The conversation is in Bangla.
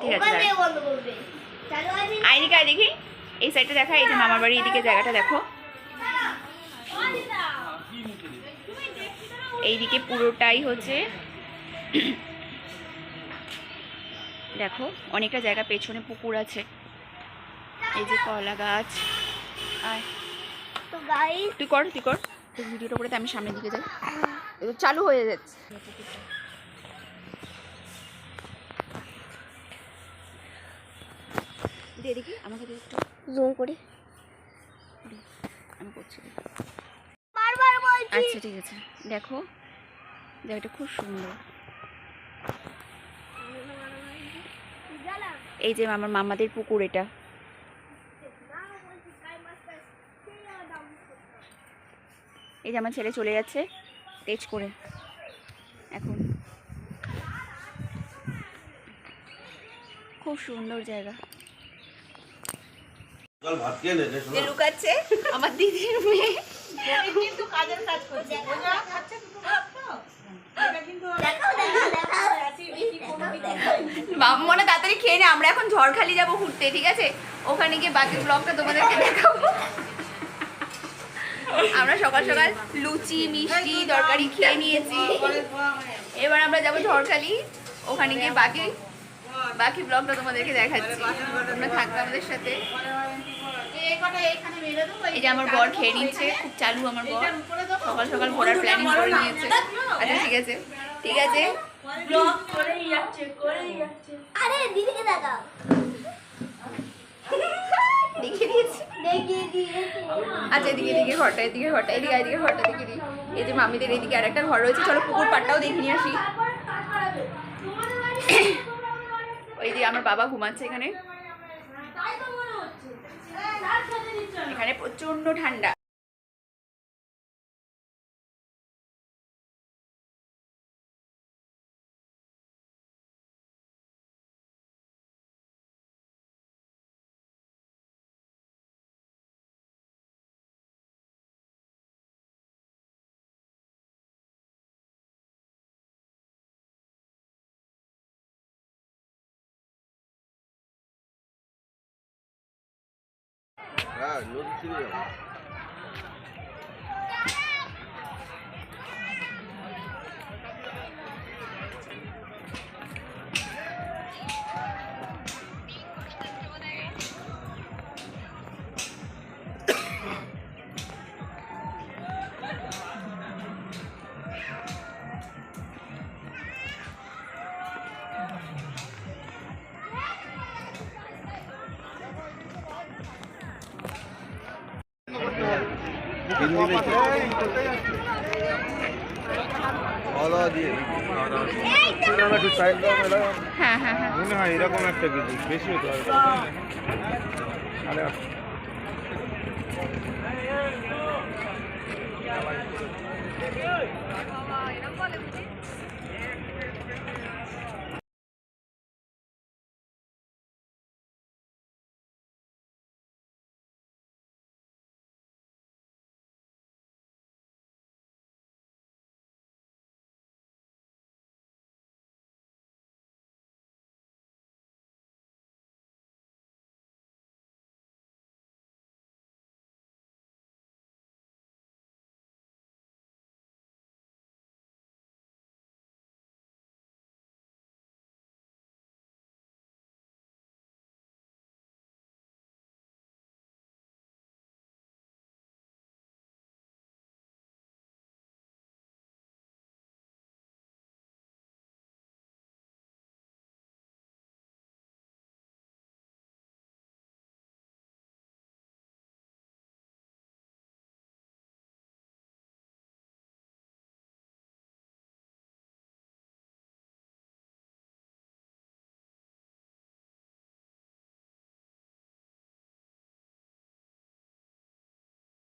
ঠিক আছে। আইদিকে আয় দেখি। এই সাইডটা দেখা এই যে মামার বাড়ি এদিকে জায়গাটা দেখো। এইদিকে পুরোটাই হচ্ছে। দেখো অনেকটা জায়গা পেছনে পুকুর আছে। এই যে কলা গাছ। গাইস তুই কর তুই কর। ভিডিওটা করে আমি সামনের দিকে যাই। এবার চালু হয়ে যাচ্ছে। দে দেখি আমাকে একটু জুম করে। আমি করছি। আচ্ছা ঠিক আছে। দেখো জায়গাটা খুব সুন্দর। এই যে আমার মামাদের পুকুর এটা। এই যে আমার ছেলে চলে যাচ্ছে তেজ করে। এখন। খুব সুন্দর জায়গা। লুকাচ্ছে আমার দিদির মেয়ে। কিন্তু কাজের কাজ করছে। ওরা খাচ্ছে মামা মনে তাড়াতাড়ি খেয়ে নে আমরা এখন ঝড়খালি যাব ঘুরতে ঠিক আছে? ওখানে গিয়ে বাকি ব্লগটা তোমাদেরকে দেখাবো। আমরা সকাল সকাল লুচি মিষ্টি তরকারি খেয়ে নিয়েছি। এবার আমরা যাব ঝড়খালি ওখানে গিয়ে বাকি বাকি ব্লগটা তোমাদেরকে দেখাচ্ছি। তোমরা থাকবে আমাদের সাথে। এই যে আমার বর খেয়ে নিচ্ছে খুব চালু আমার বর। সকাল সকাল ঘোরার প্ল্যানিং করে নিয়েছে। আচ্ছা ঠিক আছে। ঠিক আছে। আচ্ছা এদিকে এদিকে ঘরটা এদিকে ঘরটা এদিকে এদিকে ঘরটা দেখে দিই এই যে মামিদের এদিকে আর একটা ঘর রয়েছে। চলো পুকুর পাড়টাও দেখে নিয়ে আসি। ওই যে আমার বাবা ঘুমাচ্ছে এখানে। এখানে প্রচণ্ড ঠান্ডা। 哎你说这几个 হ্যাঁ হ্যাঁ হ্যাঁ মনে হয় এরকম একটা কিছু বেশি হতে হবে আটশো